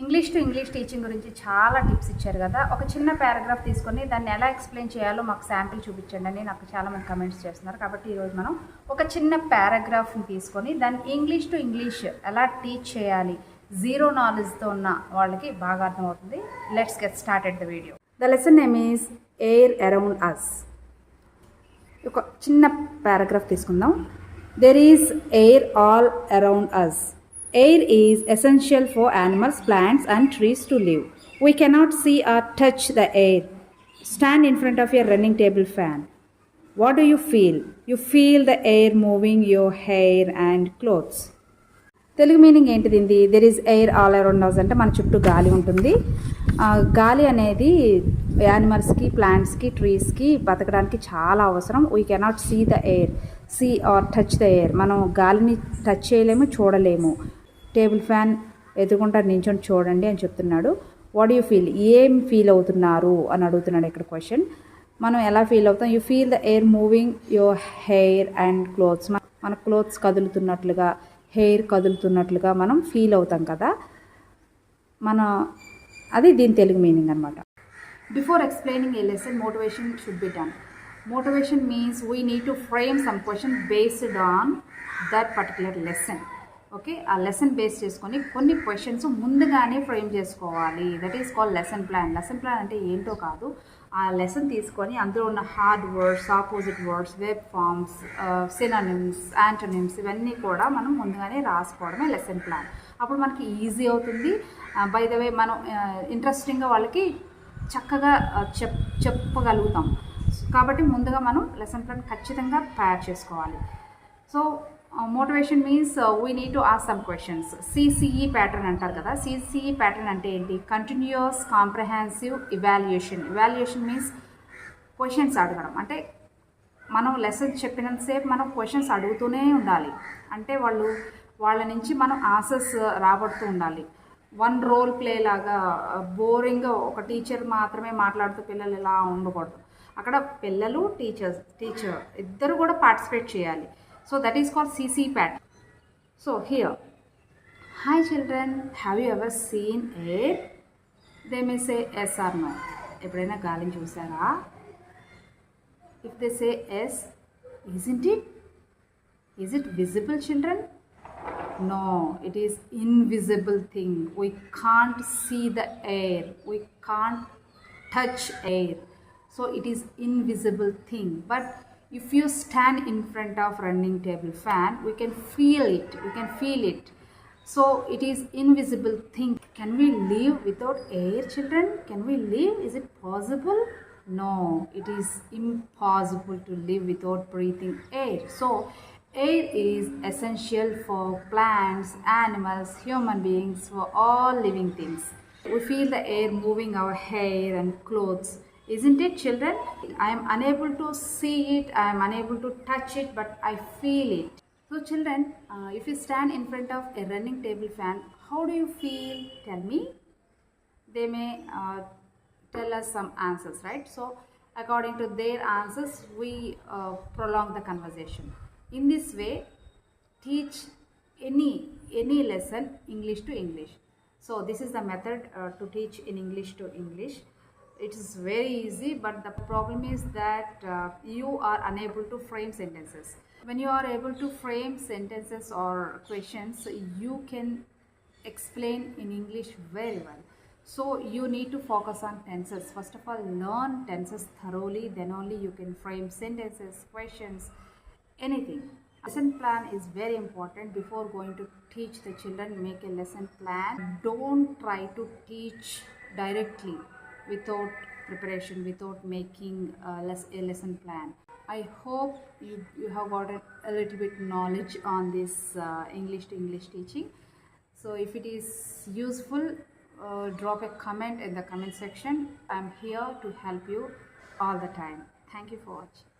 English to English teaching గురించి చాలా tips ఇచ్చారు కదా. ఒక చిన్న పారాగ్రాఫ్ తీసుకొని దాన్ని ఎలా ఎక్స్ప్లెయిన్ చేయాలో మాకు శాంపిల్ చూపించండి అని నాకు చాలా మంది కమెంట్స్ చేస్తున్నారు. కాబట్టి ఈరోజు మనం ఒక చిన్న పారాగ్రాఫ్ని తీసుకొని దాన్ని ఇంగ్లీష్ టు ఇంగ్లీష్ ఎలా టీచ్ చేయాలి జీరో నాలెడ్జ్తో ఉన్న వాళ్ళకి బాగా అర్థమవుతుంది. Let's get started the video the lesson name is air around us ఒక చిన్న పారాగ్రాఫ్ తీసుకుందాం. There is air all around us air is essential for animals plants and trees to live we cannot see or touch the air stand in front of your running table fan what do you feel you feel the air moving your hair and clothes Telugu meaning ఏంటిది ఇది? There is air all around house అంటే మన చుట్టూ గాలి ఉంటుంది. గాలి అనేది యానిమల్స్కి ప్లాంట్స్కి ట్రీస్కి బతకడానికి చాలా అవసరం. We cannot see the air see or touch the air మనం గాలిని టచ్ చేయలేము చూడలేము. టేబుల్ ఫ్యాన్ ఎదుర్కొంటా నించొని చూడండి అని చెప్తున్నాడు. వాట్ యూ ఫీల్ ఏం ఫీల్ అవుతున్నారు? అని అడుగుతున్నాడు ఇక్కడ క్వశ్చన్ మనం ఎలా ఫీల్ అవుతాం? You feel the air moving your hair and clothes మన క్లోత్స్ కదులుతున్నట్లుగా హెయిర్ కదులుతున్నట్లుగా మనం ఫీల్ అవుతాం కదా? మన అది దీని తెలుగు మీనింగ్ అనమాట before explaining a lesson motivation should be done motivation means we need to frame some question based on that particular lesson okay? ఆ లెసన్ బేస్ చేసుకొని కొన్ని క్వశ్చన్స్ ముందుగానే ఫ్రేమ్ చేసుకోవాలి. That is call lesson plan lesson plan అంటే ఏంటో కాదు. ఆ lesson తీసుకొని అందులో ఉన్న hard words opposite words verb forms synonyms antonyms ఇవన్నీ కూడా మనం ముందుగానే రాసుకోవడమే లెసన్ ప్లాన్ అప్పుడు మనకి ఈజీ అవుతుంది. బై ద వే మనం ఇంట్రెస్టింగ్గా వాళ్ళకి చక్కగా చెప్ చెప్పగలుగుతాం. కాబట్టి ముందుగా మనం లెసన్ ప్లాన్ ఖచ్చితంగా తయారు చేసుకోవాలి. So motivation means we need to ask some questions CCE pattern అంటారు కదా. సిసిఈ ప్యాటర్న్ అంటే ఏంటి? Continuous comprehensive evaluation evaluation means questions అడగడం. అంటే మనం లెసన్ చెప్పినంతసేపు మనం క్వశ్చన్స్ అడుగుతూనే ఉండాలి. అంటే వాళ్ళు వాళ్ళ నుంచి మనం ఆన్సర్స్ రాబడుతూ ఉండాలి. వన్ రోల్ ప్లే లాగా uh, బోరింగ్ ఒక టీచర్ మాత్రమే మాట్లాడుతూ పిల్లలు ఇలా ఉండకూడదు. అక్కడ పిల్లలు టీచర్స్ టీచర్ ఇద్దరు కూడా పార్టిసిపేట్ చేయాలి. So that is called CC pat so here hi children have you ever seen air they may say yes or no ఎప్పుడైనా గాలిని చూసారా If they say yes, isn't it? Is it visible, children? No, it is invisible thing. We can't see the air. We can't touch air. So it is invisible thing. But if you stand in front of running table fan, we can feel it. We can feel it. So it is invisible thing. Can we live without air, children? Can we live? Is it possible? No, it is impossible to live without breathing air. So air is essential for plants, animals, human beings, for all living things. We feel the air moving our hair and clothes. Isn't it, children? I am unable to see it, I am unable to touch it, but I feel it. So, children, uh, if you stand in front of a running table fan, how do you feel? Tell me. They may uh, tell us some answers, right? So, according to their answers, we uh, prolong the conversation. In this way, teach any any lesson English to English. So, this is the method uh, to teach in English to English. It is very easy, but the problem is that uh, you are unable to frame sentences. When you are able to frame sentences or questions, you can explain in English very well. So you need to focus on tenses. First of all, learn tenses thoroughly, then only you can frame sentences, questions, anything. Lesson plan is very important before going to teach the children. Make a lesson plan. Don't try to teach directly without preparation, without making a, less, a lesson plan. I hope you, you have got a, a little bit knowledge on this uh, English to English teaching. So if it is useful, uh, drop a comment in the comment section. I'm here to help you all the time. Thank you for watching.